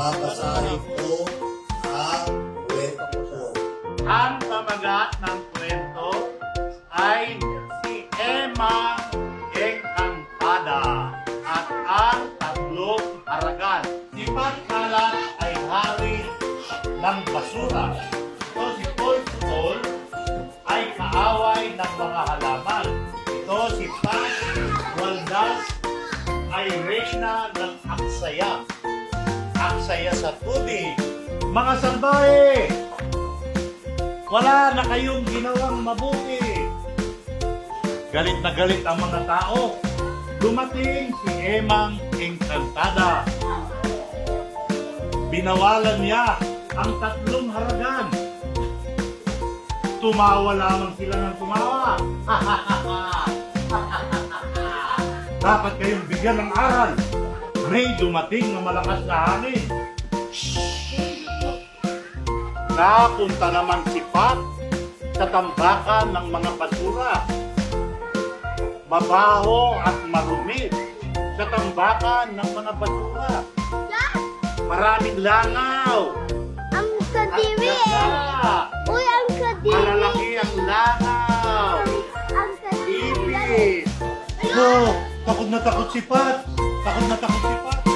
babasahin ko ang kwento. Ang pamagat ng kwento ay si Emma Encantada at ang tatlong aragan. Si Pagkalat ay hari ng basura. Ito si Paul ay kaaway ng mga halaman. Ito si Paz Waldas ay reyna ng aksaya. Aksaya sa tubig. Mga salbahe! Wala na kayong ginawang mabuti. Galit na galit ang mga tao. Dumating si Emang Encantada. Binawalan niya ang tatlong haragan. Tumawa lamang sila ng tumawa. Dapat kayong bigyan ng aral. May dumating na malakas na hangin. Napunta naman si Pat sa tambakan ng mga basura. Mabaho at marumi sa tambakan ng mga basura. Maraming langaw Ang kadiri! Uy, ang kadiri! Malalaki ang langaw. Ang kadiri! Ibig. Oh, na takot si Pat. Takot na takot si Pat.